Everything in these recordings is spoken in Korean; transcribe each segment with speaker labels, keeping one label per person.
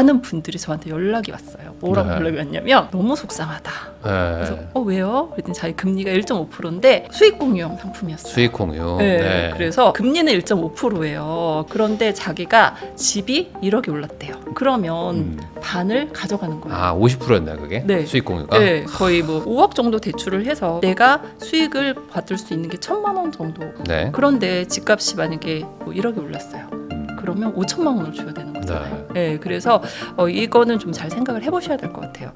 Speaker 1: 많은 분들이 저한테 연락이 왔어요. 뭐라고
Speaker 2: 네.
Speaker 1: 연락이 왔냐면 너무 속상하다. 그래서
Speaker 2: 네.
Speaker 1: 어 왜요? 그랬더니 자기 금리가 1.5%인데 수익 공유형 상품이었어요.
Speaker 2: 수익 공유.
Speaker 1: 네,
Speaker 2: 네.
Speaker 1: 그래서 금리는 1.5%예요. 그런데 자기가 집이 1억이 올랐대요. 그러면
Speaker 2: 음.
Speaker 1: 반을 가져가는 거예요.
Speaker 2: 아 50%였나 그게?
Speaker 1: 네.
Speaker 2: 수익 공유가.
Speaker 1: 네, 거의 뭐 5억 정도 대출을 해서 내가 수익을 받을 수 있는 게 천만 원 정도.
Speaker 2: 네.
Speaker 1: 그런데 집값이 만약에 뭐 1억이 올랐어요.
Speaker 2: 음.
Speaker 1: 그러면 5천만 원을 줘야 되는
Speaker 2: 네.
Speaker 1: 거잖아요. 네, 그래서 어, 이거는 좀 잘 생각을 해보셔야 될 것 같아요.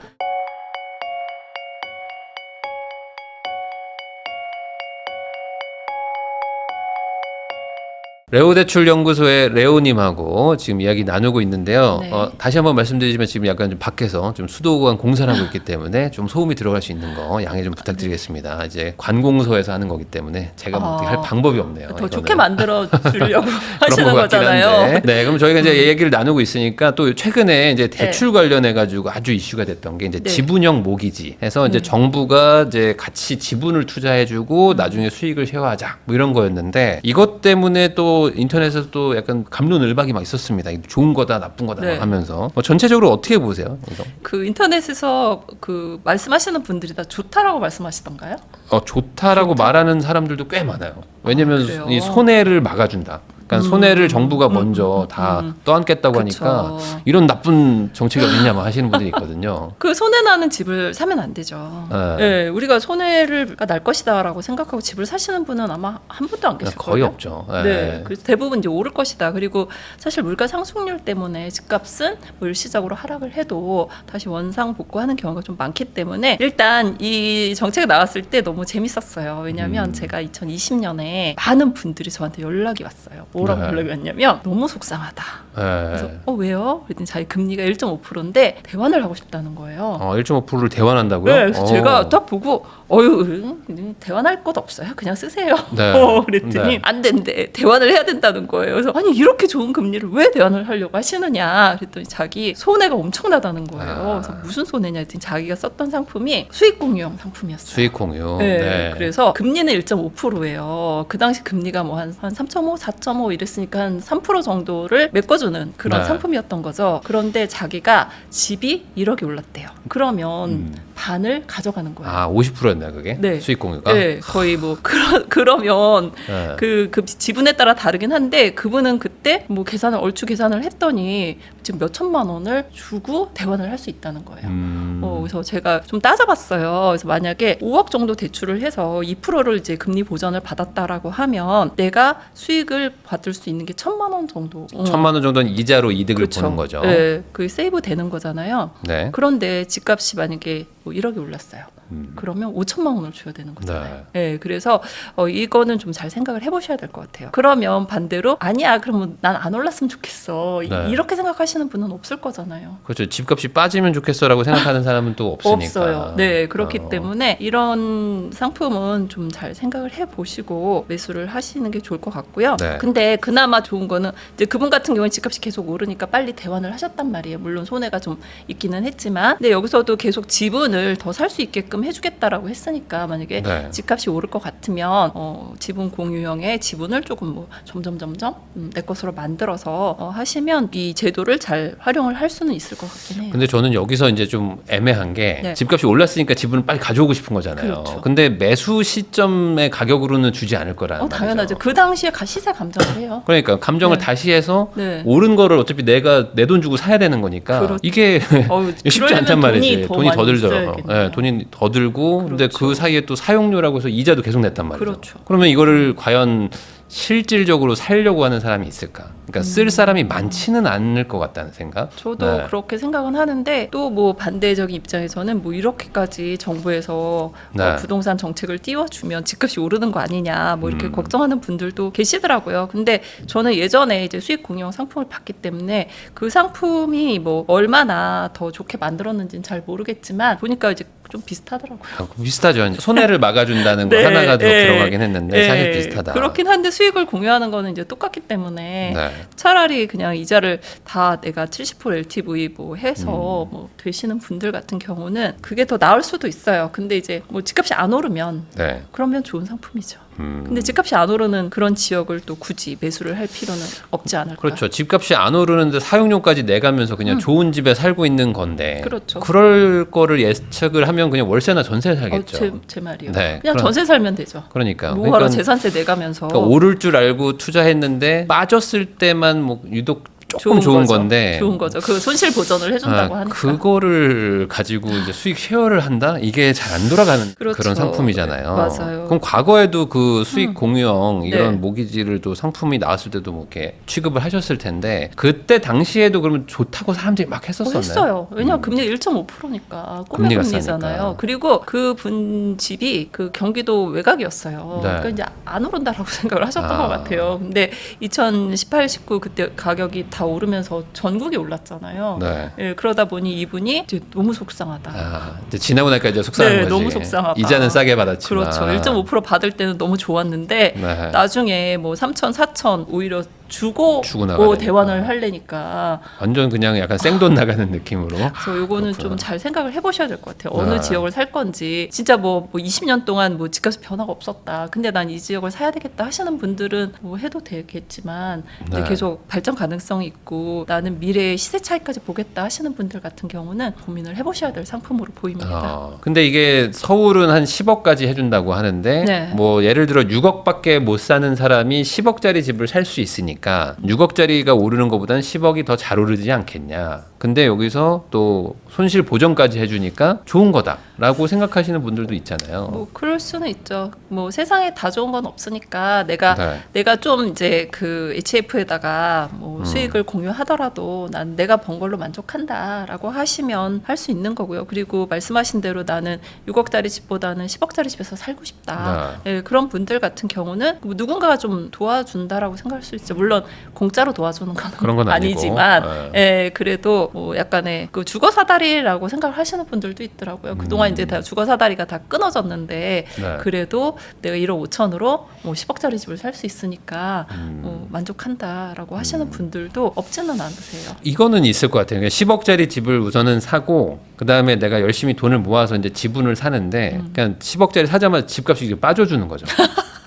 Speaker 2: 레오 대출 연구소의 레오님하고 지금 이야기 나누고 있는데요.
Speaker 1: 네.
Speaker 2: 어, 다시 한번 말씀드리지만 지금 약간 좀 밖에서 좀 수도관 공사를 하고 있기 때문에 좀 소음이 들어갈 수 있는 거 양해 좀 부탁드리겠습니다. 이제 관공서에서 하는 거기 때문에 제가 뭐 어떻게
Speaker 1: 아,
Speaker 2: 할 방법이 없네요.
Speaker 1: 더
Speaker 2: 이거는.
Speaker 1: 좋게 만들어 주려고 하시는 거잖아요. 음.
Speaker 2: 네, 그럼 저희가 이제 얘기를 나누고 있으니까 또 최근에 이제 대출 관련해 가지고 아주 이슈가 됐던 게 이제
Speaker 1: 네.
Speaker 2: 지분형 모기지 해서 이제
Speaker 1: 음.
Speaker 2: 정부가 이제 같이 지분을 투자해주고 나중에 수익을 쉐어하자 뭐 이런 거였는데 이것 때문에 또 인터넷에서 또 약간 감론을박이 막 있었습니다. 좋은 거다 나쁜 거다
Speaker 1: 네.
Speaker 2: 하면서 뭐 전체적으로 어떻게 보세요? 이거?
Speaker 1: 그 인터넷에서 그 말씀하시는 분들이 다 좋다라고 말씀하시던가요?
Speaker 2: 어, 좋다라고 말하는 사람들도 꽤 많아요. 왜냐면
Speaker 1: 아, 그래요?
Speaker 2: 이 손해를 막아준다. 그러니까
Speaker 1: 음.
Speaker 2: 손해를 정부가
Speaker 1: 음,
Speaker 2: 먼저
Speaker 1: 음,
Speaker 2: 다
Speaker 1: 음.
Speaker 2: 떠안겠다고. 하니까 이런 나쁜 정책이 어딨냐만 하시는 분들이 있거든요.
Speaker 1: 그 손해 나는 집을 사면 안 되죠.
Speaker 2: 네.
Speaker 1: 네, 우리가 손해를 날 것이다라고 생각하고 집을 사시는 분은 아마 한 분도 안 계실
Speaker 2: 거의
Speaker 1: 거예요.
Speaker 2: 없죠.
Speaker 1: 네,
Speaker 2: 네.
Speaker 1: 그래서 대부분 이제 오를 것이다. 그리고 사실 물가 상승률 때문에 집값은 뭐 일시적으로 하락을 해도 다시 원상 복구하는 경우가 좀 많기 때문에 일단 이 정책이 나왔을 때 너무 재밌었어요. 왜냐하면
Speaker 2: 음.
Speaker 1: 제가 2020년에 많은 분들이 저한테 연락이 왔어요. 뭐라고
Speaker 2: 네.
Speaker 1: 왔냐면 너무 속상하다. 그래서
Speaker 2: 네.
Speaker 1: 어 왜요? 그랬더니 자기 금리가 1.5%인데 대환을 하고 싶다는 거예요.
Speaker 2: 어, 1.5%를 대환한다고요?
Speaker 1: 네, 그래서
Speaker 2: 어.
Speaker 1: 제가 딱 보고 어유 응, 대환할 것 없어요. 그냥 쓰세요.
Speaker 2: 네.
Speaker 1: 어, 그랬더니
Speaker 2: 네.
Speaker 1: 안 된대. 대환을 해야 된다는 거예요. 그래서 아니 이렇게 좋은 금리를 왜 대환을 하려고 하시느냐 그랬더니 자기 손해가 엄청나다는 거예요.
Speaker 2: 아.
Speaker 1: 그래서 무슨 손해냐 했더니 자기가 썼던 상품이 수익 공유형 상품이었어요.
Speaker 2: 수익 공유.
Speaker 1: 네,
Speaker 2: 네.
Speaker 1: 그래서 금리는 1.5%예요. 그 당시 금리가 뭐 한 한 3.5, 4.5 이랬으니까 한 3% 정도를 메꿔주는 그런
Speaker 2: 네.
Speaker 1: 상품이었던 거죠. 그런데 자기가 집이 1억이 올랐대요. 그러면
Speaker 2: 음.
Speaker 1: 반을 가져가는 거예요.
Speaker 2: 아, 50%였나 그게?
Speaker 1: 네.
Speaker 2: 수익 공유가?
Speaker 1: 네, 거의 뭐 그러, 그러면
Speaker 2: 네.
Speaker 1: 그, 그 지분에 따라 다르긴 한데 그분은 그때 뭐 계산을 얼추 계산을 했더니 지금 몇 천만 원을 주고 대환을 할 수 있다는 거예요.
Speaker 2: 음.
Speaker 1: 어, 그래서 제가 좀 따져봤어요. 그래서 만약에 5억 정도 대출을 해서 2%를 이제 금리 보전을 받았다라고 하면 내가 수익을 받을 수 있는 게 천만 원 정도. 어.
Speaker 2: 천만 원 정도는 이자로 이득을
Speaker 1: 그렇죠.
Speaker 2: 보는 거죠.
Speaker 1: 네, 그 세이브 되는 거잖아요.
Speaker 2: 네.
Speaker 1: 그런데 집값이 만약에 뭐 1억이 올랐어요.
Speaker 2: 음.
Speaker 1: 그러면 5천만 원을 줘야 되는 거잖아요.
Speaker 2: 네.
Speaker 1: 네. 그래서 어, 이거는 좀 잘 생각을 해보셔야 될 것 같아요. 그러면 반대로 아니야, 그러면 난 안 올랐으면 좋겠어. 이-
Speaker 2: 네.
Speaker 1: 이렇게 생각하시는 분은 없을 거잖아요.
Speaker 2: 그렇죠. 집값이 빠지면 좋겠어라고 생각하는 사람은 또 없으니까.
Speaker 1: 없어요. 네, 그렇기
Speaker 2: 어.
Speaker 1: 때문에 이런 상품은 좀 잘 생각을 해 보시고 매수를 하시는 게 좋을 것 같고요.
Speaker 2: 네.
Speaker 1: 근데 그나마 좋은 거는 이제 그분 같은 경우는 집값이 계속 오르니까 빨리 대환을 하셨단 말이에요. 물론 손해가 좀 있기는 했지만, 근데 여기서도 계속 지분을 더 살 수 있게끔 해주겠다라고 했으니까 만약에
Speaker 2: 네.
Speaker 1: 집값이 오를 것 같으면 어, 지분 공유형의 지분을 조금 뭐 점점 점점 음, 내 것으로 만들어서 어, 하시면 이 제도를 잘 활용을 할 수는 있을 것 같긴 해요.
Speaker 2: 근데 저는 여기서 이제 좀 애매한 게
Speaker 1: 네.
Speaker 2: 집값이 올랐으니까 지분을 빨리 가져오고 싶은 거잖아요.
Speaker 1: 그렇죠.
Speaker 2: 근데 매수 시점의 가격으로는 주지 않을 거라는
Speaker 1: 어, 당연하죠. 그 당시에 가 시세 감정을 해요.
Speaker 2: 그러니까 감정을
Speaker 1: 네.
Speaker 2: 다시 해서
Speaker 1: 네.
Speaker 2: 오른 거를 어차피 내가 내 돈 주고 사야 되는 거니까
Speaker 1: 그렇죠.
Speaker 2: 이게
Speaker 1: 어우,
Speaker 2: 쉽지
Speaker 1: 그러려면
Speaker 2: 않단 말이지.
Speaker 1: 돈이 더
Speaker 2: 돈이 더
Speaker 1: 많이
Speaker 2: 들더라고.
Speaker 1: 있
Speaker 2: 예, 돈이 더 들고 근데
Speaker 1: 그렇죠.
Speaker 2: 그 사이에 또 사용료라고 해서 이자도 계속 냈단 말이죠.
Speaker 1: 그렇죠.
Speaker 2: 그러면 이거를 과연 실질적으로 살려고 하는 사람이 있을까? 그러니까 쓸 사람이 많지는 않을 것 같다는 생각.
Speaker 1: 음. 저도
Speaker 2: 네.
Speaker 1: 그렇게 생각은 하는데 또 뭐 반대적인 입장에서는 뭐 이렇게까지 정부에서
Speaker 2: 네.
Speaker 1: 어, 부동산 정책을 띄워주면 집값이 오르는 거 아니냐 뭐 이렇게
Speaker 2: 음.
Speaker 1: 걱정하는 분들도 계시더라고요. 근데 저는 예전에 이제 수익 공유형 상품을 봤기 때문에 그 상품이 뭐 얼마나 더 좋게 만들었는지는 잘 모르겠지만 보니까 이제 좀 비슷하더라고요.
Speaker 2: 아, 비슷하죠. 손해를 막아준다는 거
Speaker 1: 네,
Speaker 2: 하나가 더
Speaker 1: 네.
Speaker 2: 들어가긴 했는데
Speaker 1: 네,
Speaker 2: 사실 비슷하다.
Speaker 1: 그렇긴 한데 수익을 공유하는 거는 이제 똑같기 때문에
Speaker 2: 네.
Speaker 1: 차라리 그냥 이자를 다 내가 70% LTV 뭐 해서
Speaker 2: 음.
Speaker 1: 뭐 되시는 분들 같은 경우는 그게 더 나을 수도 있어요. 근데 이제 뭐 집값이 안 오르면
Speaker 2: 네.
Speaker 1: 그러면 좋은 상품이죠.
Speaker 2: 음.
Speaker 1: 근데 집값이 안 오르는 그런 지역을 또 굳이 매수를 할 필요는 없지 않을까.
Speaker 2: 그렇죠. 집값이 안 오르는데 사용료까지 내가면서 그냥 좋은 집에 살고 있는 건데.
Speaker 1: 음. 그렇죠.
Speaker 2: 럴 거를 예측을 하면 그냥 월세나 전세
Speaker 1: 어,
Speaker 2: 살겠죠.
Speaker 1: 제, 제 말이요.
Speaker 2: 네,
Speaker 1: 그냥
Speaker 2: 그런-
Speaker 1: 전세 살면 되죠.
Speaker 2: 그러니까.
Speaker 1: 뭐하러
Speaker 2: 그러니까
Speaker 1: 재산세 내가면서
Speaker 2: 그러니까 오를 줄 알고 투자했는데 빠졌을 때만 뭐 유독 조금 좋은,
Speaker 1: 거죠.
Speaker 2: 건데
Speaker 1: 좋은 거죠. 그 손실 보전을 해준다고
Speaker 2: 아,
Speaker 1: 하니까.
Speaker 2: 그거를 가지고 이제 수익 쉐어를 한다? 이게 잘 안 돌아가는 그
Speaker 1: 그렇죠.
Speaker 2: 런 상품이잖아요.
Speaker 1: 맞아요.
Speaker 2: 그럼 과거에도 그 수익
Speaker 1: 음.
Speaker 2: 공유형 이런
Speaker 1: 네.
Speaker 2: 모기지를 또 상품이 나왔을 때도 뭐 이렇게 취급을 하셨을 텐데 그때 당시에도 그러면 좋다고 사람들이
Speaker 1: 막뭐
Speaker 2: 했었었나요?
Speaker 1: 했어요. 왜냐
Speaker 2: 음.
Speaker 1: 금리 1.5%니까 꿈의
Speaker 2: 금리가
Speaker 1: 금리잖아요. 그리고 그 분 집이 그 경기도 외곽이었어요.
Speaker 2: 네.
Speaker 1: 그러니까 이제 안 오른다라고 생각을 하셨던
Speaker 2: 아.
Speaker 1: 것 같아요. 근데 2018, 19 그때 가격이 다 오르면서 전국이 올랐잖아요.
Speaker 2: 네.
Speaker 1: 예, 그러다 보니 이분이 이제 너무 속상하다.
Speaker 2: 아, 이제 지나고 나니까 이제 속상한
Speaker 1: 네,
Speaker 2: 거지.
Speaker 1: 너무 속상하다.
Speaker 2: 이자는 싸게 받았지만.
Speaker 1: 그렇죠. 1.5% 받을 때는 너무 좋았는데
Speaker 2: 네.
Speaker 1: 나중에 뭐 3천, 4천 오히려 주고,
Speaker 2: 주고 나가야
Speaker 1: 뭐. 대환을 하려니까
Speaker 2: 완전 그냥 약간 생돈 나가는 느낌으로.
Speaker 1: 그래서 요거는
Speaker 2: 그렇구나.
Speaker 1: 좀잘 생각을 해보셔야 될 것 같아요. 어느
Speaker 2: 네.
Speaker 1: 지역을 살 건지 진짜 뭐, 뭐 20년 동안 뭐 집값이 변화가 없었다. 근데 난 이 지역을 사야 되겠다 하시는 분들은 뭐 해도 되겠지만 이제
Speaker 2: 네.
Speaker 1: 계속 발전 가능성이 있고 나는 미래의 시세 차이까지 보겠다 하시는 분들 같은 경우는 고민을 해보셔야 될 상품으로 보입니다.
Speaker 2: 어, 근데 이게 서울은 한 10억까지 해준다고 하는데
Speaker 1: 네.
Speaker 2: 뭐 예를 들어 6억밖에 못 사는 사람이 10억짜리 집을 살 수 있으니까 6억짜리가 오르는 것보다는 10억이 더 잘 오르지 않겠냐. 근데 여기서 또 손실 보전까지 해주니까 좋은 거다라고 생각하시는 분들도 있잖아요.
Speaker 1: 뭐 그럴 수는 있죠. 뭐 세상에 다 좋은 건 없으니까 내가
Speaker 2: 네.
Speaker 1: 내가 좀 이제 그 HF에다가 뭐
Speaker 2: 음.
Speaker 1: 수익을 공유하더라도 난 내가 번 걸로 만족한다라고 하시면 할 수 있는 거고요. 그리고 말씀하신 대로 나는 6억짜리 집보다는 10억짜리 집에서 살고 싶다. 예, 그런 분들 같은 경우는 뭐 누군가가 좀 도와준다라고 생각할 수 있죠. 물론 공짜로 도와주는 건,
Speaker 2: 그런 건 아니고.
Speaker 1: 아니지만
Speaker 2: 네.
Speaker 1: 예, 그래도 뭐 약간의 그 주거 사다리라고 생각을 하시는 분들도 있더라고요. 그동안
Speaker 2: 음.
Speaker 1: 이제 다 주거 사다리가 다 끊어졌는데
Speaker 2: 네.
Speaker 1: 그래도 내가 1억 5천으로 뭐 10억짜리 집을 살 수 있으니까
Speaker 2: 음.
Speaker 1: 뭐 만족한다라고 하시는 분들도 없지는 않으세요.
Speaker 2: 이거는 있을 것 같아요. 그러니까 10억짜리 집을 우선은 사고 그 다음에 내가 열심히 돈을 모아서 이제 지분을 사는데
Speaker 1: 음.
Speaker 2: 그냥 10억짜리 사자마자 집값이 빠져주는 거죠.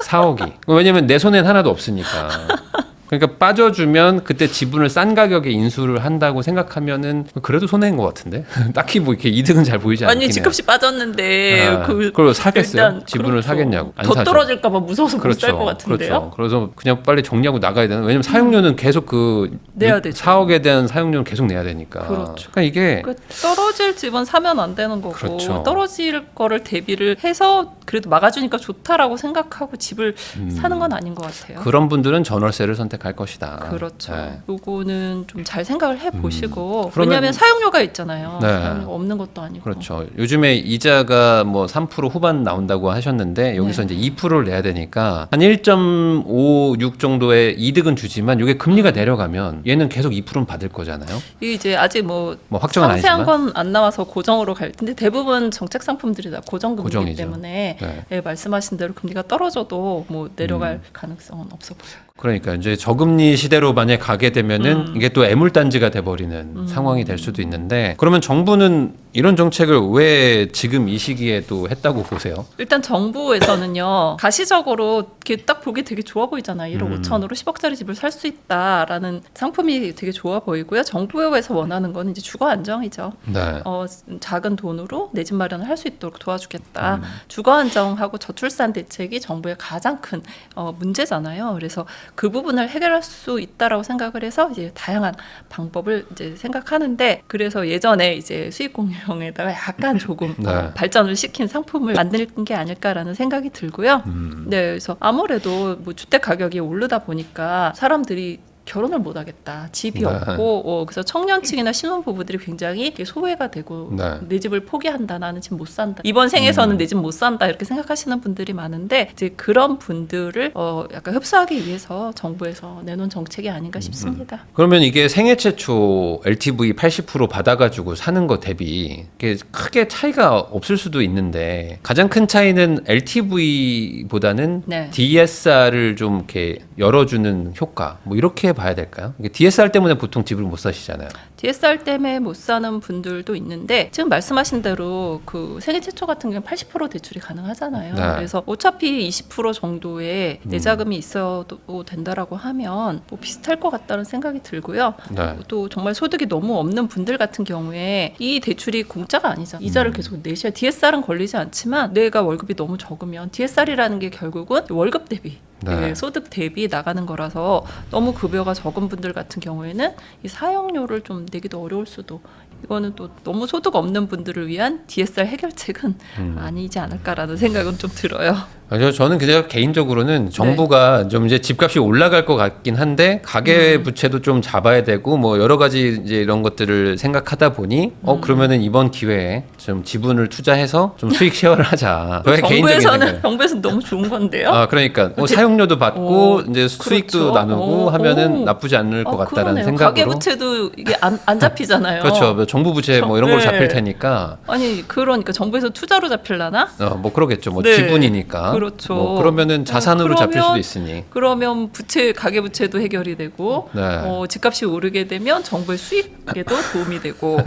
Speaker 2: 4억이. 왜냐면 내 손엔 하나도 없으니까. 그러니까 빠져주면 그때 지분을 싼 가격에 인수를 한다고 생각하면은 그래도 손해인 것 같은데 딱히 뭐 이렇게 이득은 잘 보이지 않긴
Speaker 1: 아니
Speaker 2: 해요.
Speaker 1: 집값이 빠졌는데
Speaker 2: 아,
Speaker 1: 그
Speaker 2: 그걸 사겠어요?
Speaker 1: 일단
Speaker 2: 지분을
Speaker 1: 그렇죠.
Speaker 2: 사겠냐고. 안
Speaker 1: 더
Speaker 2: 사죠.
Speaker 1: 떨어질까봐 무서워서 못 살 것 같은데요.
Speaker 2: 그렇죠. 그래서 그냥 빨리 정리하고 나가야 되는. 왜냐면 사용료는 계속 그
Speaker 1: 내야 되죠.
Speaker 2: 4억에 대한 사용료는 계속 내야 되니까.
Speaker 1: 그렇죠.
Speaker 2: 그러니까 이게
Speaker 1: 그 떨어질 집은 사면 안 되는 거고
Speaker 2: 그렇죠.
Speaker 1: 떨어질 거를 대비를 해서 그래도 막아주니까 좋다라고 생각하고 집을
Speaker 2: 음.
Speaker 1: 사는 건 아닌 것 같아요.
Speaker 2: 그런 분들은 전월세를 선택 할 것이다.
Speaker 1: 그렇죠.
Speaker 2: 네.
Speaker 1: 요거는 좀 잘 생각을 해 보시고
Speaker 2: 음. 그러면-
Speaker 1: 왜냐하면 사용료가 있잖아요.
Speaker 2: 네.
Speaker 1: 사용료가 없는 것도 아니고.
Speaker 2: 그렇죠. 요즘에 이자가 뭐 3% 후반 나온다고 하셨는데 여기서
Speaker 1: 네.
Speaker 2: 이제 2%를 내야 되니까 한 1.56 정도의 이득은 주지만 이게 금리가 내려가면 얘는 계속 2%는 받을 거잖아요.
Speaker 1: 이게 이제 아직 뭐
Speaker 2: 뭐 확정은
Speaker 1: 상세한
Speaker 2: 아니지만.
Speaker 1: 건 안 나와서 고정으로 갈 텐데 대부분 정책 상품들이 다 고정금리이기
Speaker 2: 고정이죠.
Speaker 1: 때문에
Speaker 2: 네.
Speaker 1: 예, 말씀하신 대로 금리가 떨어져도 뭐 내려갈
Speaker 2: 음.
Speaker 1: 가능성은 없어 보여요.
Speaker 2: 그러니까 이제 저금리 시대로 만약 가게 되면은
Speaker 1: 음.
Speaker 2: 이게 또 애물단지가 돼버리는 상황이 될 수도 있는데 그러면 정부는 이런 정책을 왜 지금 이 시기에 또 했다고 보세요?
Speaker 1: 일단 정부에서는요 가시적으로 이렇게 딱 보기 되게 좋아 보이잖아요. 1억
Speaker 2: 음.
Speaker 1: 5천으로 10억짜리 집을 살 수 있다라는 상품이 되게 좋아 보이고요. 정부에서 원하는 건 이제 주거 안정이죠.
Speaker 2: 네.
Speaker 1: 어, 작은 돈으로 내 집 마련을 할 수 있도록 도와주겠다.
Speaker 2: 음.
Speaker 1: 주거 안정하고 저출산 대책이 정부의 가장 큰 어, 문제잖아요. 그래서 그 부분을 해결할 수 있다라고 생각을 해서 이제 다양한 방법을 이제 생각하는데 그래서 예전에 이제 수익 공유형에다가 약간 조금
Speaker 2: 네.
Speaker 1: 어, 발전을 시킨 상품을 만드는 게 아닐까라는 생각이 들고요.
Speaker 2: 음.
Speaker 1: 네, 그래서 아무래도 뭐 주택 가격이 오르다 보니까 사람들이 결혼을 못 하겠다. 집이
Speaker 2: 네.
Speaker 1: 없고 어, 그래서 청년층이나 신혼 부부들이 굉장히 이게 소외가 되고
Speaker 2: 네.
Speaker 1: 내 집을 포기한다. 나는 집 못 산다. 이번 생에서는
Speaker 2: 음.
Speaker 1: 내집 못 산다. 이렇게 생각하시는 분들이 많은데 이제 그런 분들을 어, 약간 흡수하기 위해서 정부에서 내놓은 정책이 아닌가 싶습니다.
Speaker 2: 그러면 이게 생애 최초 LTV 80% 받아가지고 사는 거 대비 크게 차이가 없을 수도 있는데 가장 큰 차이는 LTV보다는
Speaker 1: 네.
Speaker 2: DSR을 좀 이렇게 열어주는 효과 뭐 이렇게 봐야 될까요? 이게 DSR 때문에 보통 집을 못 사시잖아요.
Speaker 1: DSR 때문에 못 사는 분들도 있는데 지금 말씀하신 대로 그 생애 최초 같은 경우는 80% 대출이 가능하잖아요.
Speaker 2: 네.
Speaker 1: 그래서 어차피 20% 정도의
Speaker 2: 음.
Speaker 1: 내자금이 있어도 된다라고 하면 뭐 비슷할 것 같다는 생각이 들고요.
Speaker 2: 네.
Speaker 1: 또 정말 소득이 너무 없는 분들 같은 경우에 이 대출이 공짜가 아니죠. 이자를
Speaker 2: 음.
Speaker 1: 계속 내셔야 DSR은 걸리지 않지만 내가 월급이 너무 적으면 DSR이라는 게 결국은 월급 대비
Speaker 2: 네.
Speaker 1: 예, 소득 대비 나가는 거라서 너무 급여가 적은 분들 같은 경우에는 이 사용료를 좀 내기도 어려울 수도 이거는 또 너무 소득 없는 분들을 위한 DSR 해결책은
Speaker 2: 음.
Speaker 1: 아니지 않을까라는 생각은 좀
Speaker 2: 들어요. 저는 그냥 개인적으로는
Speaker 1: 네.
Speaker 2: 정부가 좀 이제 집값이 올라갈 것 같긴 한데 가계
Speaker 1: 음.
Speaker 2: 부채도 좀 잡아야 되고 뭐 여러 가지 이제 이런 것들을 생각하다 보니
Speaker 1: 음.
Speaker 2: 어 그러면은 이번 기회에 좀 지분을 투자해서 좀 수익 쉐어를 하자. 저의 개인적인
Speaker 1: 정부에서는
Speaker 2: 생각.
Speaker 1: 정부에서는 너무 좋은 건데요.
Speaker 2: 아 그러니까 뭐
Speaker 1: 대-
Speaker 2: 사용료도 받고
Speaker 1: 오,
Speaker 2: 이제 수익도
Speaker 1: 그렇죠.
Speaker 2: 나누고
Speaker 1: 오,
Speaker 2: 하면은
Speaker 1: 오.
Speaker 2: 나쁘지 않을 것
Speaker 1: 어,
Speaker 2: 같다라는
Speaker 1: 그러네요.
Speaker 2: 생각으로.
Speaker 1: 가계 부채도 이게 안, 안 잡히잖아요.
Speaker 2: 그렇죠. 뭐 정부 부채 뭐
Speaker 1: 정-
Speaker 2: 이런 걸로
Speaker 1: 네.
Speaker 2: 잡힐 테니까
Speaker 1: 아니 그러니까 정부에서 투자로 잡힐라나?
Speaker 2: 어뭐 그러겠죠. 뭐
Speaker 1: 네.
Speaker 2: 지분이니까.
Speaker 1: 그렇죠.
Speaker 2: 뭐 그러면은 자산으로
Speaker 1: 어,
Speaker 2: 잡힐 수도
Speaker 1: 그러면-
Speaker 2: 있으니.
Speaker 1: 그러면 부채 가계 부채도 해결이 되고
Speaker 2: 네.
Speaker 1: 어, 집값이 오르게 되면 정부의 수익에도 도움이 되고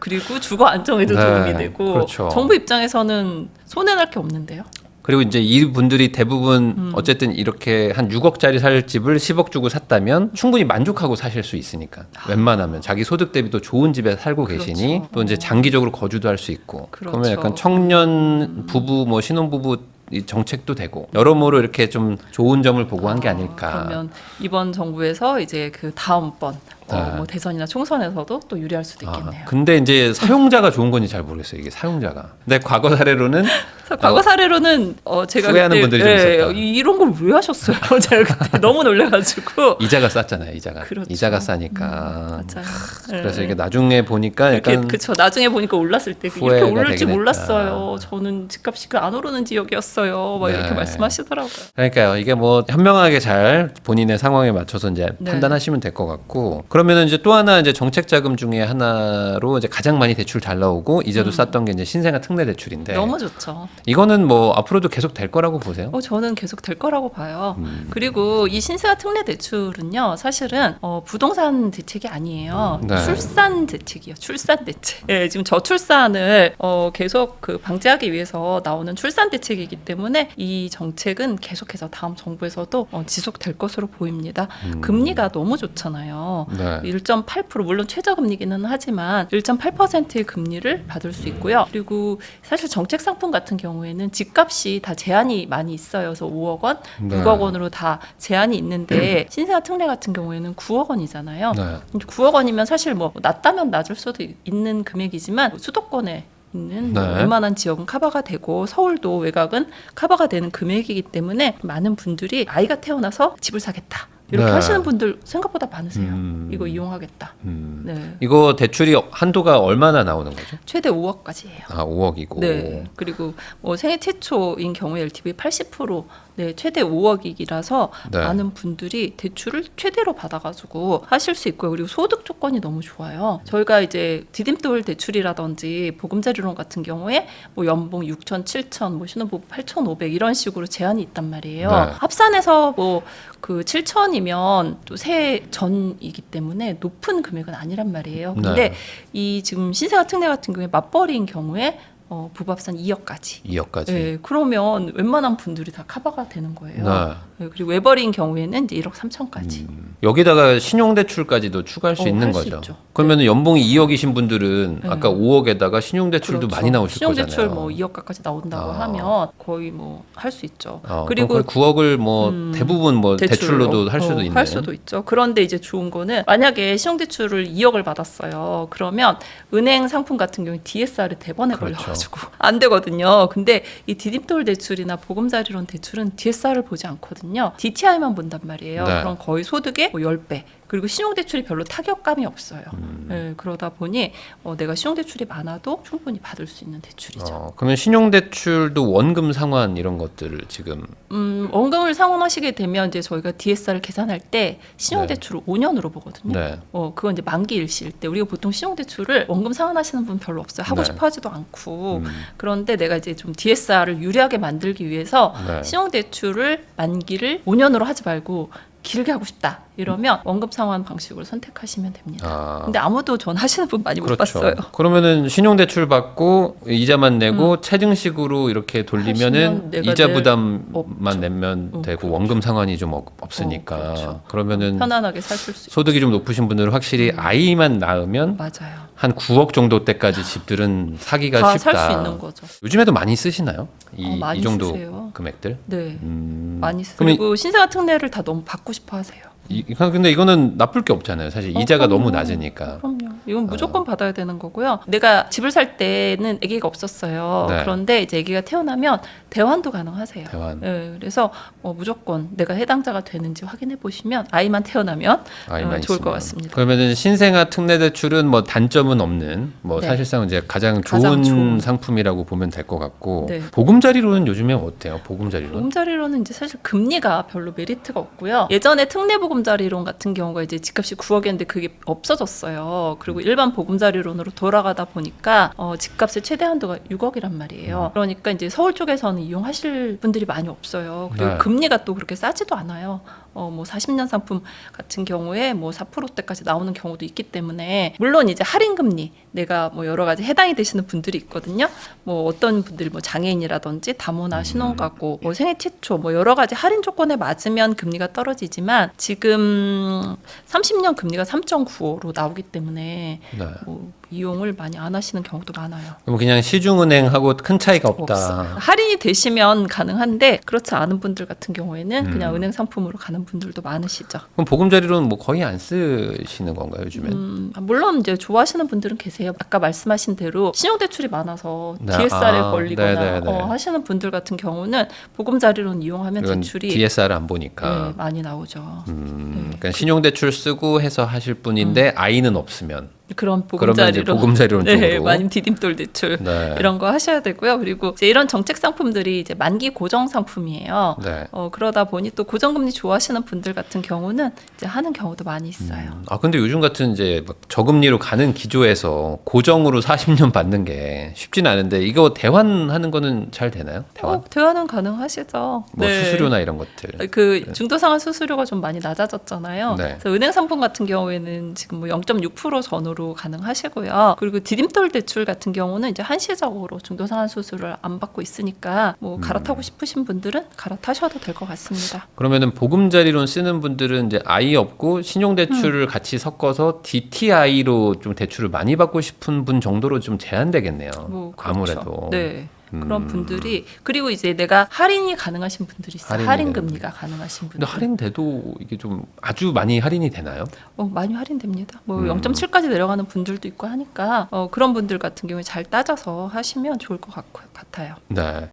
Speaker 1: 그리고 주거 안정에도
Speaker 2: 네,
Speaker 1: 도움이 되고
Speaker 2: 그렇죠.
Speaker 1: 정부 입장에서는 손해 날 게 없는데요.
Speaker 2: 그리고 이제 이 분들이 대부분
Speaker 1: 음.
Speaker 2: 어쨌든 이렇게 한 6억짜리 살 집을 10억 주고 샀다면 충분히 만족하고 사실 수 있으니까 웬만하면 자기 소득 대비도 좋은 집에 살고
Speaker 1: 아. 그렇죠.
Speaker 2: 계시니 또 이제 장기적으로 거주도 할 수 있고
Speaker 1: 그렇죠.
Speaker 2: 그러면 약간 청년 부부 뭐 신혼 부부 이 정책도 되고 여러모로 이렇게 좀 좋은 점을 보고 한 게
Speaker 1: 아,
Speaker 2: 아닐까.
Speaker 1: 그러면 이번 정부에서 이제 그 다음번 어,
Speaker 2: 네.
Speaker 1: 뭐 대선이나 총선에서도 또 유리할 수도
Speaker 2: 아,
Speaker 1: 있겠네요.
Speaker 2: 근데 이제 사용자가 좋은 건지 잘 모르겠어요. 이게 사용자가. 근데 과거 사례로는
Speaker 1: 그래서 과거 사례로는 어, 제가
Speaker 2: 후회하는
Speaker 1: 그때,
Speaker 2: 분들이 좀
Speaker 1: 예,
Speaker 2: 있었다.
Speaker 1: 이- 이런 걸 왜 하셨어요? 제가 그때 너무 놀래가지고
Speaker 2: 이자가 쌌잖아요. 이자가.
Speaker 1: 그렇죠.
Speaker 2: 이자가 싸니까.
Speaker 1: 맞아요.
Speaker 2: 그래서
Speaker 1: 예.
Speaker 2: 이게 나중에 보니까
Speaker 1: 이렇게
Speaker 2: 약간
Speaker 1: 그쵸 나중에 보니까 올랐을 때 이렇게
Speaker 2: 후회가
Speaker 1: 오를 줄
Speaker 2: 되긴
Speaker 1: 몰랐어요. 저는 집값이 그안 오르는 지역이었어요. 막 이렇게
Speaker 2: 네.
Speaker 1: 말씀하시더라고요.
Speaker 2: 그러니까요. 이게 뭐 현명하게 잘 본인의 상황에 맞춰서 이제
Speaker 1: 네.
Speaker 2: 판단하시면 될 것 같고 그러면은 이제 또 하나 이제 정책 자금 중에 하나로 이제 가장 많이 대출 잘 나오고 이자도
Speaker 1: 음.
Speaker 2: 쌌던 게 이제 신생아 특례 대출인데
Speaker 1: 너무 좋죠.
Speaker 2: 이거는 뭐 앞으로도 계속 될 거라고 보세요.
Speaker 1: 어, 저는 계속 될 거라고 봐요.
Speaker 2: 음.
Speaker 1: 그리고 이 신생아 특례 대출은요, 사실은 어, 부동산 대책이 아니에요.
Speaker 2: 네.
Speaker 1: 출산 대책이요. 출산 대책. 예, 지금 저출산을 어, 계속 그 방지하기 위해서 나오는 출산 대책이기 때문에 이 정책은 계속해서 다음 정부에서도 어, 지속될 것으로 보입니다.
Speaker 2: 음.
Speaker 1: 금리가 너무 좋잖아요.
Speaker 2: 네.
Speaker 1: 1.8% 물론 최저금리기는 하지만 1.8%의 금리를 받을 수 있고요. 그리고 사실 정책 상품 같은 경우에는 집값이 다 제한이 많이 있어요. 그래서 5억 원,
Speaker 2: 네.
Speaker 1: 6억 원으로 다 제한이 있는데 신생아 특례 같은 경우에는 9억 원이잖아요.
Speaker 2: 네.
Speaker 1: 9억 원이면 사실 뭐 낮다면 낮을 수도 있는 금액이지만 수도권에 있는 뭐
Speaker 2: 네.
Speaker 1: 웬만한 지역은 커버가 되고 서울도 외곽은 커버가 되는 금액이기 때문에 많은 분들이 아이가 태어나서 집을 사겠다 이렇게
Speaker 2: 네.
Speaker 1: 하시는 분들 생각보다 많으세요.
Speaker 2: 음.
Speaker 1: 이거 이용하겠다.
Speaker 2: 음.
Speaker 1: 네.
Speaker 2: 이거 대출이 한도가 얼마나 나오는 거죠?
Speaker 1: 최대 5억까지예요.
Speaker 2: 아, 5억이고.
Speaker 1: 네. 그리고 뭐 생애 최초인 경우에 LTV 80% 네, 최대 5억이라서
Speaker 2: 네.
Speaker 1: 많은 분들이 대출을 최대로 받아가지고 하실 수 있고요. 그리고 소득 조건이 너무 좋아요. 저희가 이제 디딤돌 대출이라든지 보금자리론 같은 경우에 뭐 연봉 6천, 7천, 뭐 신혼부부 8,500 이런 식으로 제한이 있단 말이에요.
Speaker 2: 네.
Speaker 1: 합산해서 뭐 그 7천이면 또 새해 전이기 때문에 높은 금액은 아니란 말이에요. 근데
Speaker 2: 네.
Speaker 1: 이 지금 신생아 특례 같은 경우에 맞벌이인 경우에 어, 부부합산 2억까지.
Speaker 2: 2억까지.
Speaker 1: 네, 그러면 웬만한 분들이 다 커버가 되는 거예요.
Speaker 2: 네.
Speaker 1: 네, 그리고 외벌이인 경우에는 이제 1억 3천까지.
Speaker 2: 음. 여기다가 신용대출까지도 추가할 수
Speaker 1: 어,
Speaker 2: 있는
Speaker 1: 할수
Speaker 2: 거죠.
Speaker 1: 있죠.
Speaker 2: 그러면 연봉이 2억이신 분들은
Speaker 1: 네.
Speaker 2: 아까 5억에다가 신용대출도
Speaker 1: 그렇죠.
Speaker 2: 많이 나오실
Speaker 1: 신용대출
Speaker 2: 거잖아요.
Speaker 1: 뭐 2억 가까지 나온다고
Speaker 2: 아.
Speaker 1: 하면 거의 뭐 할 수 있죠.
Speaker 2: 어,
Speaker 1: 그리고
Speaker 2: 그리고 9억을 뭐
Speaker 1: 음,
Speaker 2: 대부분 뭐 대출로도
Speaker 1: 대출로.
Speaker 2: 할 수도
Speaker 1: 어,
Speaker 2: 있는.
Speaker 1: 할 수도 있죠. 그런데 이제 좋은 거는 만약에 신용대출을 2억을 받았어요. 그러면 은행 상품 같은 경우에 DSR에 대번에
Speaker 2: 그렇죠.
Speaker 1: 걸려가지고 안 되거든요. 근데 이 디딤돌 대출이나 보금자리론 대출은 DSR을 보지 않거든요. DTI만 본단 말이에요.
Speaker 2: 네.
Speaker 1: 그럼 거의 소득의 뭐 10배. 그리고 신용대출이 별로 타격감이 없어요.
Speaker 2: 음.
Speaker 1: 네, 그러다 보니 어, 내가 신용대출이 많아도 충분히 받을 수 있는 대출이죠.
Speaker 2: 어, 그러면 신용대출도 원금 상환 이런 것들을 지금
Speaker 1: 음, 원금을 상환하시게 되면 이제 저희가 DSR을 계산할 때 신용대출을 5년으로 보거든요.
Speaker 2: 네.
Speaker 1: 어, 그건 이제 만기 일시일 때 우리가 보통 신용대출을 원금 상환하시는 분 별로 없어요. 하고
Speaker 2: 네.
Speaker 1: 싶어 하지도 않고.
Speaker 2: 음,
Speaker 1: 그런데 내가 이제 좀 DSR을 유리하게 만들기 위해서
Speaker 2: 네.
Speaker 1: 신용대출을 만기를 5년으로 하지 말고 길게 하고 싶다. 이러면 원금 상환 방식으로 선택하시면 됩니다.
Speaker 2: 아.
Speaker 1: 근데 아무도 전 하시는 분 많이 못
Speaker 2: 그렇죠.
Speaker 1: 봤어요.
Speaker 2: 그러면은 신용대출 받고 이자만 내고 체증식으로 이렇게 돌리면은
Speaker 1: 음. 하시면 내가
Speaker 2: 이자
Speaker 1: 낼-
Speaker 2: 부담만
Speaker 1: 없죠.
Speaker 2: 내면
Speaker 1: 어,
Speaker 2: 되고 원금 상환이 좀 없- 없으니까
Speaker 1: 어, 그렇죠.
Speaker 2: 그러면은
Speaker 1: 편안하게 사실 수 있...
Speaker 2: 소득이 좀 높으신 분들은 확실히 아이만 낳으면
Speaker 1: 맞아요.
Speaker 2: 한 9억 정도 때까지 집들은 사기가
Speaker 1: 다
Speaker 2: 쉽다.
Speaker 1: 살 수 있는 거죠.
Speaker 2: 요즘에도 많이 쓰시나요? 이,
Speaker 1: 어, 많이
Speaker 2: 이 정도
Speaker 1: 쓰세요.
Speaker 2: 금액들?
Speaker 1: 네.
Speaker 2: 음.
Speaker 1: 많이 쓰고 그리고 신생아 특례를 다 너무 받고 싶어 하세요.
Speaker 2: 이, 이- 근데 이거는 나쁠 게 없잖아요. 사실
Speaker 1: 어,
Speaker 2: 이자가 너무
Speaker 1: 그럼요.
Speaker 2: 낮으니까.
Speaker 1: 그럼요. 이건 무조건 받아야 되는 거고요. 내가 집을 살 때는 아기가 없었어요.
Speaker 2: 네.
Speaker 1: 그런데 이제 아기가 태어나면 대환도 가능하세요.
Speaker 2: 대환.
Speaker 1: 예, 그래서 어, 무조건 내가 해당자가 되는지 확인해 보시면 아이만 태어나면
Speaker 2: 아이만
Speaker 1: 어, 좋을 것
Speaker 2: 있으면.
Speaker 1: 같습니다.
Speaker 2: 그러면은 신생아 특례 대출은 뭐 단점은 없는 뭐
Speaker 1: 네.
Speaker 2: 사실상 이제 가장
Speaker 1: 가장
Speaker 2: 좋은,
Speaker 1: 좋은.
Speaker 2: 상품이라고 보면 될 것 같고
Speaker 1: 네.
Speaker 2: 보금자리로는 요즘에 어때요? 보금자리로?
Speaker 1: 보금자리로는 이제 사실 금리가 별로 메리트가 없고요. 예전에 특례 보금 자리론 같은 경우가 이제 집값이 9억이었는데 그게 없어졌어요. 그리고 일반 보금자리론으로 돌아가다 보니까 어, 집값의 최대 한도가 6억이란 말이에요. 그러니까 이제 서울 쪽에서는 이용하실 분들이 많이 없어요. 그리고
Speaker 2: 네.
Speaker 1: 금리가 또 그렇게 싸지도 않아요. 어, 뭐 40년 상품 같은 경우에 뭐 4%대까지 나오는 경우도 있기 때문에 물론 이제 할인 금리 내가 뭐 여러 가지 해당이 되시는 분들이 있거든요. 뭐 어떤 분들이 뭐 장애인이라든지 다모나 신혼가구, 뭐 생애 최초 뭐 여러 가지 할인 조건에 맞으면 금리가 떨어지지만 지금 30년 금리가 3.95로 나오기 때문에
Speaker 2: 네.
Speaker 1: 뭐 이용을 많이 안 하시는 경우도 많아요.
Speaker 2: 그럼 그냥 시중은행하고 큰 차이가 없다.
Speaker 1: 없어. 할인이 되시면 가능한데 그렇지 않은 분들 같은 경우에는
Speaker 2: 음.
Speaker 1: 그냥 은행 상품으로 가는 분들도 많으시죠.
Speaker 2: 그럼 보금자리로는 뭐 거의 안 쓰시는 건가요 요즘엔?
Speaker 1: 음, 물론 이제 좋아하시는 분들은 계세요. 아까 말씀하신 대로 신용대출이 많아서
Speaker 2: 네,
Speaker 1: DSR에
Speaker 2: 아,
Speaker 1: 걸리거나
Speaker 2: 네네네.
Speaker 1: 어, 하시는 분들 같은 경우는 보금자리론 이용하면
Speaker 2: 이건
Speaker 1: 대출이
Speaker 2: DSR 안
Speaker 1: 네,
Speaker 2: 보니까.
Speaker 1: 많이 나오죠.
Speaker 2: 음,
Speaker 1: 네.
Speaker 2: 그러니까 신용대출 쓰고 해서 하실 분인데 아이는 없으면
Speaker 1: 그런
Speaker 2: 이제
Speaker 1: 보금자리론
Speaker 2: 보금자리론
Speaker 1: 네. 많이 디딤돌 대출
Speaker 2: 네.
Speaker 1: 이런 거 하셔야 되고요. 그리고 이제 이런 정책 상품들이 이제 만기 고정 상품이에요.
Speaker 2: 네.
Speaker 1: 어, 그러다 보니 또 고정금리 좋아하시는 분들 같은 경우는 이제 하는 경우도 많이 있어요.
Speaker 2: 음, 아 근데 요즘 같은 이제 막 저금리로 가는 기조에서 고정으로 40년 받는 게 쉽진 않은데 이거 대환하는 거는 잘 되나요? 대환?
Speaker 1: 어, 대화는 가능하시죠.
Speaker 2: 뭐
Speaker 1: 네.
Speaker 2: 수수료나 이런 것들.
Speaker 1: 그 중도 상환 수수료가 좀 많이 낮아졌잖아요.
Speaker 2: 네.
Speaker 1: 그래서 은행 상품 같은 경우에는 지금 뭐 0.6% 전후로 가능하시고요. 그리고 디딤돌 대출 같은 경우는 이제 한시적으로 중도상환 수수료를 안 받고 있으니까 뭐
Speaker 2: 음.
Speaker 1: 갈아타고 싶으신 분들은 갈아타셔도 될 것 같습니다.
Speaker 2: 그러면은 보금자리론 쓰는 분들은 이제 아이 없고 신용대출을
Speaker 1: 음.
Speaker 2: 같이 섞어서 DTI로 좀 대출을 많이 받고 싶은 분 정도로 좀 제한되겠네요.
Speaker 1: 뭐 그렇죠.
Speaker 2: 아무래도.
Speaker 1: 네.
Speaker 2: 음.
Speaker 1: 그런 분들이 그리고 이제 내가 할인이 가능하신 분들이 있어요.
Speaker 2: 할인이
Speaker 1: 할인
Speaker 2: 되는
Speaker 1: 금리가 가능하신 분들.
Speaker 2: 근데 할인돼도 이게 좀 아주 많이 할인이 되나요?
Speaker 1: 어, 많이 할인됩니다. 뭐
Speaker 2: 음.
Speaker 1: 0.7까지 내려가는 분들도 있고 하니까 어, 그런 분들 같은 경우에 잘 따져서 하시면 좋을 것 같고, 같아요.
Speaker 2: 네.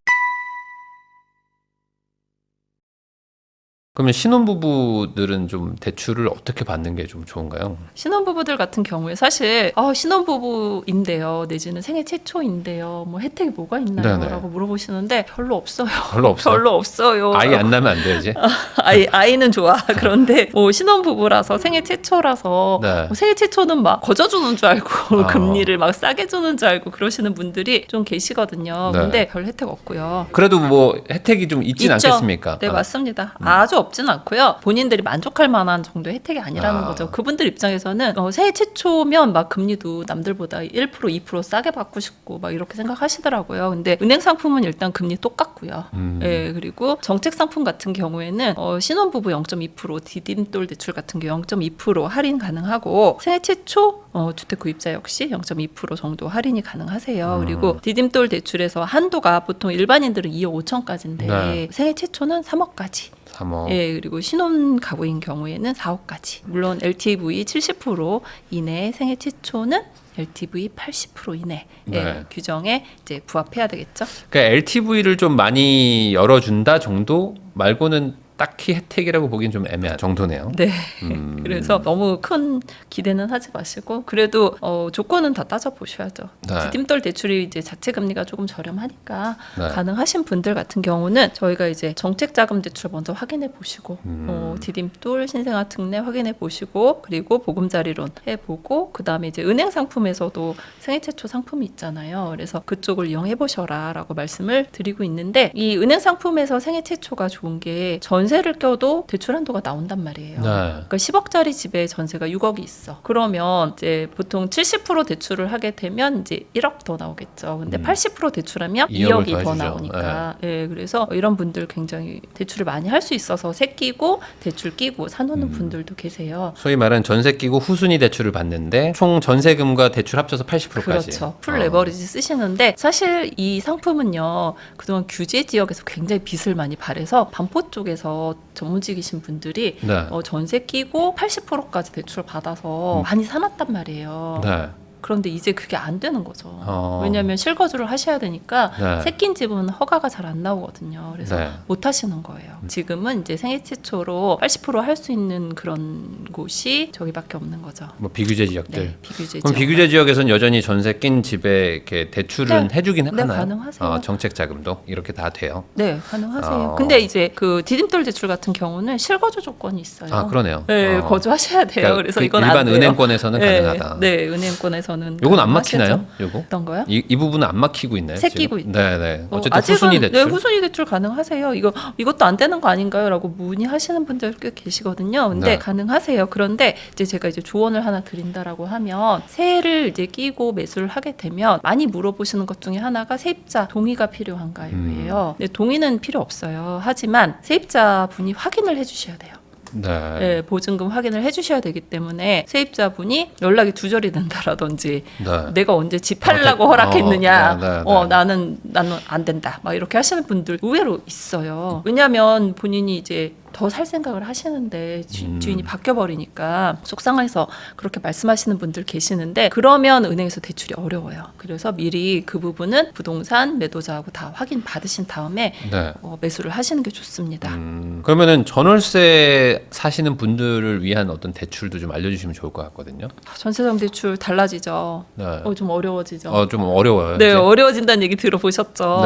Speaker 2: 그러면 신혼부부들은 좀 대출을 어떻게 받는 게 좀 좋은가요?
Speaker 1: 신혼부부들 같은 경우에 사실 어, 신혼부부인데요, 내지는 생애 최초인데요, 뭐 혜택이 뭐가
Speaker 2: 네네.
Speaker 1: 있나요?라고 물어보시는데 별로 없어요.
Speaker 2: 별로 없어요.
Speaker 1: 별로 없어요.
Speaker 2: 아이 안 나면 안 이제.
Speaker 1: 아이 아이는 좋아. 그런데 뭐 신혼부부라서 생애 최초라서
Speaker 2: 네.
Speaker 1: 뭐 생애 최초는 막 거저주는 줄 알고
Speaker 2: 아.
Speaker 1: 금리를 막 싸게 주는 줄 알고 그러시는 분들이 좀 계시거든요.
Speaker 2: 네.
Speaker 1: 근데 별 혜택 없고요.
Speaker 2: 그래도 뭐 혜택이 좀 있진
Speaker 1: 있죠.
Speaker 2: 않겠습니까?
Speaker 1: 네
Speaker 2: 아,
Speaker 1: 맞습니다. 아주 없진 않고요. 본인들이 만족할 만한 정도의 혜택이 아니라는
Speaker 2: 아.
Speaker 1: 거죠. 그분들 입장에서는 어, 새해 최초면 막 금리도 남들보다 1% 2% 싸게 받고 싶고 막 이렇게 생각하시더라고요. 근데 은행 상품은 일단 금리 똑같고요.
Speaker 2: 음.
Speaker 1: 예, 그리고 정책 상품 같은 경우에는 어, 신혼부부 0.2% 디딤돌 대출 같은 경우 0.2% 할인 가능하고 새해 최초 어, 주택 구입자 역시 0.2% 정도 할인이 가능하세요.
Speaker 2: 음.
Speaker 1: 그리고 디딤돌 대출에서 한도가 보통 일반인들은 2억 5천까지인데
Speaker 2: 네.
Speaker 1: 새해 최초는 3억까지.
Speaker 2: 3억.
Speaker 1: 예, 그리고 신혼 가구인 경우에는 4억까지. 물론 LTV 70% 이내 생애 최초는 LTV 80% 이내 의
Speaker 2: 네.
Speaker 1: 규정에 이제 부합해야 되겠죠.
Speaker 2: 그러니까 LTV를 좀 많이 열어준다 정도 말고는 딱히 혜택이라고 보기엔 좀 애매한 정도네요.
Speaker 1: 네.
Speaker 2: 음.
Speaker 1: 그래서 너무 큰 기대는 하지 마시고 그래도 어, 조건은 다 따져 보셔야죠.
Speaker 2: 네.
Speaker 1: 디딤돌 대출이 이제 자체 금리가 조금 저렴하니까
Speaker 2: 네.
Speaker 1: 가능하신 분들 같은 경우는 저희가 이제 정책 자금 대출 먼저 확인해 보시고
Speaker 2: 음.
Speaker 1: 어, 디딤돌 신생아 특례 확인해 보시고 그리고 보금자리론 해 보고 그다음에 이제 은행 상품에서도 생애 최초 상품이 있잖아요. 그래서 그쪽을 이용해 보셔라라고 말씀을 드리고 있는데 이 은행 상품에서 생애 최초가 좋은 게전 세를 껴도 대출 한도가 나온단 말이에요.
Speaker 2: 네.
Speaker 1: 그러니까 10억짜리 집에 전세가 6억이 있어. 그러면 이제 보통 70% 대출을 하게 되면 이제 1억 더 나오겠죠. 근데
Speaker 2: 음.
Speaker 1: 80% 대출하면
Speaker 2: 2억을
Speaker 1: 2억이
Speaker 2: 더
Speaker 1: 더. 나오니까. 예, 그래서 이런 분들 굉장히 대출을 많이 할 수 있어서 새 끼고 대출 끼고 사놓는
Speaker 2: 음.
Speaker 1: 분들도 계세요.
Speaker 2: 소위 말하는 전세 끼고 후순위 대출을 받는데 총 전세금과 대출 합쳐서 80%까지.
Speaker 1: 그렇죠. 풀
Speaker 2: 어.
Speaker 1: 레버리지 쓰시는데 사실 이 상품은요 그동안 규제 지역에서 굉장히 빚을 많이 발해서 반포 쪽에서 전문직이신 분들이
Speaker 2: 네.
Speaker 1: 어, 전세 끼고 80%까지 대출을 받아서
Speaker 2: 음.
Speaker 1: 많이 사놨단 말이에요.
Speaker 2: 네.
Speaker 1: 그런데 이제 그게 안 되는 거죠.
Speaker 2: 어.
Speaker 1: 왜냐하면 실거주를 하셔야 되니까
Speaker 2: 네.
Speaker 1: 새낀 집은 허가가 잘 안 나오거든요. 그래서
Speaker 2: 네.
Speaker 1: 못 하시는 거예요. 지금은 이제 생애 최초로 80%할 수 있는 그런 곳이 저기밖에 없는 거죠.
Speaker 2: 뭐 비규제 지역들.
Speaker 1: 네, 비규제
Speaker 2: 그럼
Speaker 1: 지역.
Speaker 2: 비규제 지역에서는 여전히 전세 낀 집에 이렇게 대출은
Speaker 1: 네.
Speaker 2: 해주긴
Speaker 1: 네,
Speaker 2: 하나요?
Speaker 1: 가능하세요.
Speaker 2: 어, 정책 자금도 이렇게 다 돼요.
Speaker 1: 네, 가능하세요.
Speaker 2: 어.
Speaker 1: 근데 이제 그 디딤돌 대출 같은 경우는 실거주 조건이 있어요.
Speaker 2: 아 그러네요.
Speaker 1: 네,
Speaker 2: 어.
Speaker 1: 거주하셔야 돼요.
Speaker 2: 그러니까
Speaker 1: 그래서
Speaker 2: 그
Speaker 1: 이건
Speaker 2: 일반
Speaker 1: 안 돼요.
Speaker 2: 은행권에서는
Speaker 1: 네,
Speaker 2: 가능하다.
Speaker 1: 네, 은행권에서 는
Speaker 2: 요건 안. 막히나요? 요거?
Speaker 1: 어떤 거요?
Speaker 2: 이, 이 부분은 안 막히고 있나요?
Speaker 1: 새끼고? 있죠.
Speaker 2: 네, 네.
Speaker 1: 어,
Speaker 2: 어쨌든 후순위 대출.
Speaker 1: 네, 후순위 대출 가능하세요. 이거 이것도 안 되는 거 아닌가요?라고 문의하시는 분들 꽤 계시거든요. 근데
Speaker 2: 네.
Speaker 1: 가능하세요. 그런데 이제 제가 이제 조언을 하나 드린다라고 하면 세를 이제 끼고 매수를 하게 되면 많이 물어보시는 것 중에 하나가 세입자 동의가 필요한가요예요.
Speaker 2: 음.
Speaker 1: 네, 동의는 필요 없어요. 하지만 세입자 분이 확인을 해주셔야 돼요.
Speaker 2: 네.
Speaker 1: 네, 보증금 확인을 해주셔야 되기 때문에 세입자분이 연락이 두절이 된다라든지
Speaker 2: 네.
Speaker 1: 내가 언제 집 팔라고
Speaker 2: 어,
Speaker 1: 허락했느냐.
Speaker 2: 어, 네, 네, 네.
Speaker 1: 어, 나는 나는 안 된다. 막 이렇게 하시는 분들 의외로 있어요. 왜냐하면 본인이 이제 더 살 생각을 하시는데 주,
Speaker 2: 음.
Speaker 1: 주인이 바뀌어 버리니까 속상해서 그렇게 말씀하시는 분들 계시는데 그러면 은행에서 대출이 어려워요. 그래서 미리 그 부분은 부동산 매도자하고 다 확인 받으신 다음에
Speaker 2: 네.
Speaker 1: 어, 매수를 하시는 게 좋습니다.
Speaker 2: 음, 그러면은 전월세 사시는 분들을 위한 어떤 대출도 좀 알려주시면 좋을 것 같거든요.
Speaker 1: 전세장 대출 달라지죠.
Speaker 2: 네.
Speaker 1: 어, 좀 어려워지죠.
Speaker 2: 어, 좀 어려워요.
Speaker 1: 네,
Speaker 2: 이제.
Speaker 1: 어려워진다는 얘기 들어보셨죠?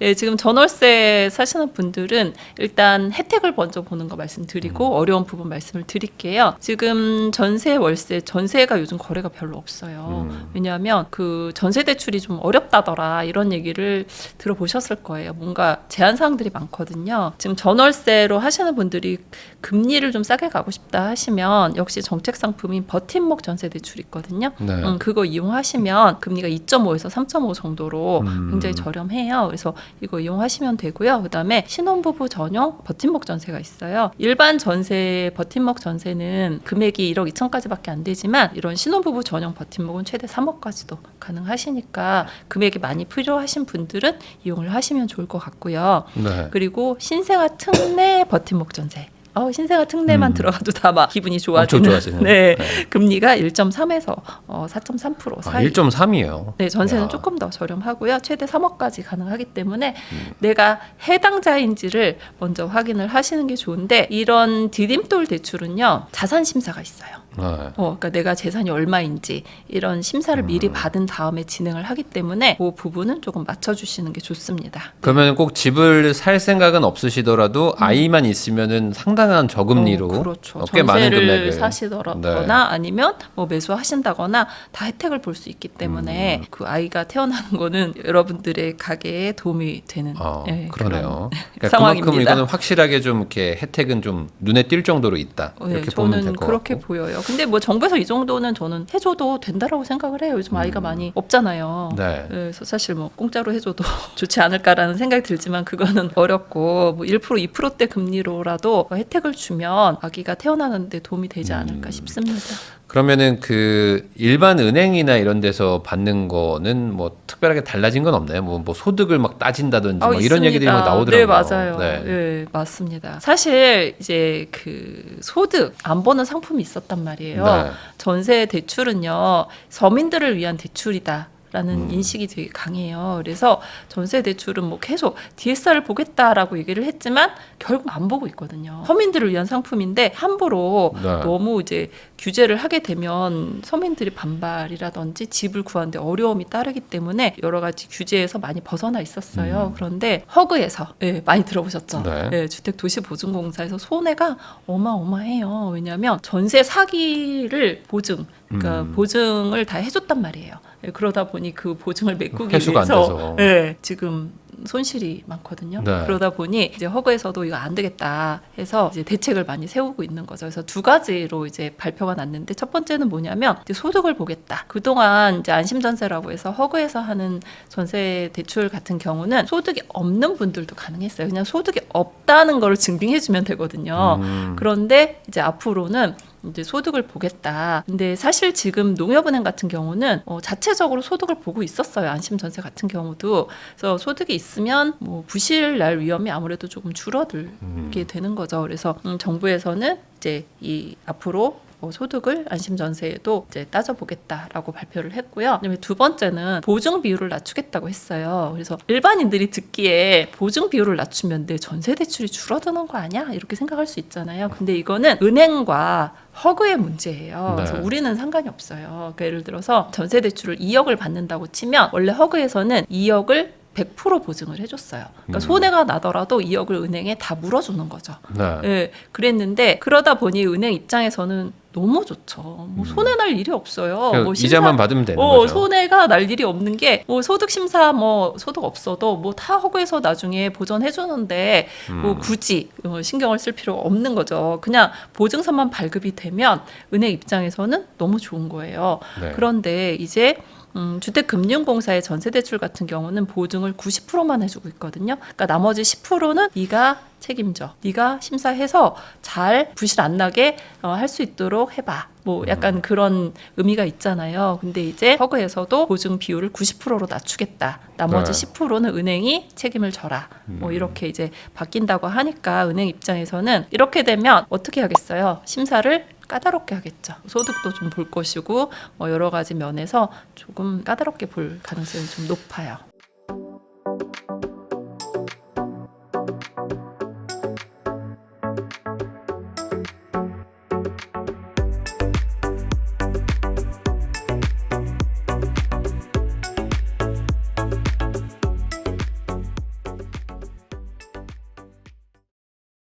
Speaker 2: 네.
Speaker 1: 예, 지금 전월세 사시는 분들은 일단 혜택을 먼저 보는 거 말씀드리고
Speaker 2: 음.
Speaker 1: 어려운 부분 말씀을 드릴게요. 지금 전세, 월세, 전세가 요즘 거래가 별로 없어요.
Speaker 2: 음.
Speaker 1: 왜냐하면 그 전세 대출이 좀 어렵다더라 이런 얘기를 들어보셨을 거예요. 뭔가 제한 사항들이 많거든요. 지금 전월세로 하시는 분들이 금리를 좀 싸게 가고 싶다 하시면 역시 정책 상품인 버팀목 전세 대출 있거든요.
Speaker 2: 네.
Speaker 1: 음, 그거 이용하시면 금리가 2.5에서 3.5 정도로
Speaker 2: 음.
Speaker 1: 굉장히 저렴해요. 그래서 이거 이용하시면 되고요. 그다음에 신혼부부 전용 버팀목 전세가 있어요. 일반 전세 버팀목 전세는 금액이 1억 2천까지밖에 안 되지만 이런 신혼부부 전용 버팀목은 최대 3억까지도 가능하시니까 금액이 많이 필요하신 분들은 이용을 하시면 좋을 것 같고요.
Speaker 2: 네.
Speaker 1: 그리고 신생아 특례 버팀목 전세. 어, 신생아 특례만
Speaker 2: 음.
Speaker 1: 들어가도 다 막 기분이 좋아지는.
Speaker 2: 좋아지는.
Speaker 1: 네. 금리가 1.3에서 어, 4.3%
Speaker 2: 아,
Speaker 1: 사이.
Speaker 2: 1.3이에요.
Speaker 1: 네, 전세는
Speaker 2: 야.
Speaker 1: 조금 더 저렴하고요. 최대 3억까지 가능하기 때문에
Speaker 2: 음.
Speaker 1: 내가 해당자인지를 먼저 확인을 하시는 게 좋은데 이런 디딤돌 대출은요. 자산 심사가 있어요.
Speaker 2: 네.
Speaker 1: 어, 그러니까 내가 재산이 얼마인지 이런 심사를 미리
Speaker 2: 음.
Speaker 1: 받은 다음에 진행을 하기 때문에 그 부분은 조금 맞춰 주시는 게 좋습니다.
Speaker 2: 그러면 꼭 집을 살 생각은 없으시더라도 아이만 있으면은 상당한 저금리로
Speaker 1: 음. 어, 그렇죠.
Speaker 2: 어, 꽤 많은
Speaker 1: 전세를
Speaker 2: 금액을
Speaker 1: 사시더라거나
Speaker 2: 네.
Speaker 1: 아니면 뭐 매수하신다거나 다 혜택을 볼 수 있기 때문에
Speaker 2: 음.
Speaker 1: 그 아이가 태어나는 거는 여러분들의 가계에 도움이 되는
Speaker 2: 어,
Speaker 1: 예,
Speaker 2: 그러네요. 그러니까
Speaker 1: 상황입니다.
Speaker 2: 그만큼 이거는 확실하게 좀 이렇게 혜택은 좀 눈에 띌 정도로 있다.
Speaker 1: 네,
Speaker 2: 이렇게 보면 될
Speaker 1: 저는
Speaker 2: 것
Speaker 1: 그렇게
Speaker 2: 같고.
Speaker 1: 보여요. 근데 뭐 정부에서 이 정도는 저는 해줘도 된다라고 생각을 해요. 요즘 아이가
Speaker 2: 음.
Speaker 1: 많이 없잖아요.
Speaker 2: 네.
Speaker 1: 그래서 사실 뭐 공짜로 해줘도 좋지 않을까라는 생각이 들지만 그거는 어렵고 뭐 1% 2%대 금리로라도 혜택을 주면 아기가 태어나는데 도움이 되지 않을까
Speaker 2: 음.
Speaker 1: 싶습니다.
Speaker 2: 그러면은 그 일반 은행이나 이런 데서 받는 거는 뭐 특별하게 달라진 건 없나요? 뭐, 뭐 소득을 막 따진다든지
Speaker 1: 아,
Speaker 2: 뭐 이런. 얘기들이 막 나오더라고요.
Speaker 1: 네, 맞아요.
Speaker 2: 네.
Speaker 1: 네, 맞습니다. 사실 이제 그 소득 안 보는 상품이 있었단 말이에요.
Speaker 2: 네.
Speaker 1: 전세 대출은요 서민들을 위한 대출이다. 라는
Speaker 2: 음.
Speaker 1: 인식이 되게 강해요. 그래서 전세 대출은 뭐 계속 DSR을 보겠다라고 얘기를 했지만 결국 안 보고 있거든요. 서민들을 위한 상품인데 함부로
Speaker 2: 네.
Speaker 1: 너무 이제 규제를 하게 되면 서민들이 반발이라든지 집을 구하는데 어려움이 따르기 때문에 여러 가지 규제에서 많이 벗어나 있었어요.
Speaker 2: 음.
Speaker 1: 그런데 허그에서 예, 많이 들어보셨죠?
Speaker 2: 네.
Speaker 1: 예, 주택도시보증공사에서 손해가 어마어마해요. 왜냐하면 전세 사기를 보증, 그러니까
Speaker 2: 음.
Speaker 1: 보증을 다 해줬단 말이에요. 예, 그러다 보니 그 보증을 메꾸기
Speaker 2: 안 위해서.
Speaker 1: 예, 지금 손실이 많거든요.
Speaker 2: 네.
Speaker 1: 그러다 보니 이제 허그에서도 이거 안 되겠다 해서 이제 대책을 많이 세우고 있는 거죠. 그래서 두 가지로 이제 발표가 났는데 첫 번째는 뭐냐면 이제 소득을 보겠다. 그동안 이제 안심전세라고 해서 허그에서 하는 전세 대출 같은 경우는 소득이 없는 분들도 가능했어요. 그냥 소득이 없다는 걸 증빙해 주면 되거든요.
Speaker 2: 음.
Speaker 1: 그런데 이제 앞으로는 이제 소득을 보겠다. 근데 사실 지금 농협은행 같은 경우는 어, 자체적으로 소득을 보고 있었어요. 안심전세 같은 경우도. 그래서 소득이 있으면 뭐 부실 날 위험이 아무래도 조금 줄어들게
Speaker 2: 음.
Speaker 1: 되는 거죠. 그래서 음, 정부에서는 이제 이 앞으로 어, 소득을 안심전세에도 이제 따져보겠다라고 발표를 했고요. 그다음에 두 번째는 보증 비율을 낮추겠다고 했어요. 그래서 일반인들이 듣기에 보증 비율을 낮추면 내 전세 대출이 줄어드는 거 아니야? 이렇게 생각할 수 있잖아요. 근데 이거는 은행과 허그의 문제예요.
Speaker 2: 네.
Speaker 1: 그래서 우리는 상관이 없어요. 그러니까 예를 들어서 전세 대출을 2억을 받는다고 치면 원래 허그에서는 2억을 100% 보증을 해줬어요. 그러니까
Speaker 2: 음.
Speaker 1: 손해가 나더라도 2억을 은행에 다 물어주는 거죠.
Speaker 2: 네.
Speaker 1: 예, 그랬는데 그러다 보니 은행 입장에서는 너무 좋죠. 뭐
Speaker 2: 음.
Speaker 1: 손해 날 일이 없어요.
Speaker 2: 그러니까
Speaker 1: 뭐
Speaker 2: 이자만 받으면 되는
Speaker 1: 어,
Speaker 2: 거죠.
Speaker 1: 손해가 날 일이 없는 게 뭐 소득 심사 뭐 소득 없어도 뭐 다 허구해서 나중에 보전해 주는데 뭐
Speaker 2: 음.
Speaker 1: 굳이 어, 신경을 쓸 필요가 없는 거죠. 그냥 보증서만 발급이 되면 은행 입장에서는 너무 좋은 거예요.
Speaker 2: 네.
Speaker 1: 그런데 이제 음, 주택금융공사의 전세대출 같은 경우는 보증을 90%만 해주고 있거든요. 그러니까 나머지 10%는 네가 책임져. 네가 심사해서 잘 부실 안 나게 어, 할 수 있도록 해봐. 뭐 약간 그런 의미가 있잖아요. 근데 이제 허그에서도 보증 비율을 90%로 낮추겠다. 나머지
Speaker 2: 네.
Speaker 1: 10%는 은행이 책임을 져라. 뭐
Speaker 2: 음.
Speaker 1: 이렇게 이제 바뀐다고 하니까 은행 입장에서는 이렇게 되면 어떻게 하겠어요? 심사를 까다롭게 하겠죠. 소득도 좀 볼 것이고 뭐 여러 가지 면에서 조금 까다롭게 볼 가능성이 좀 높아요.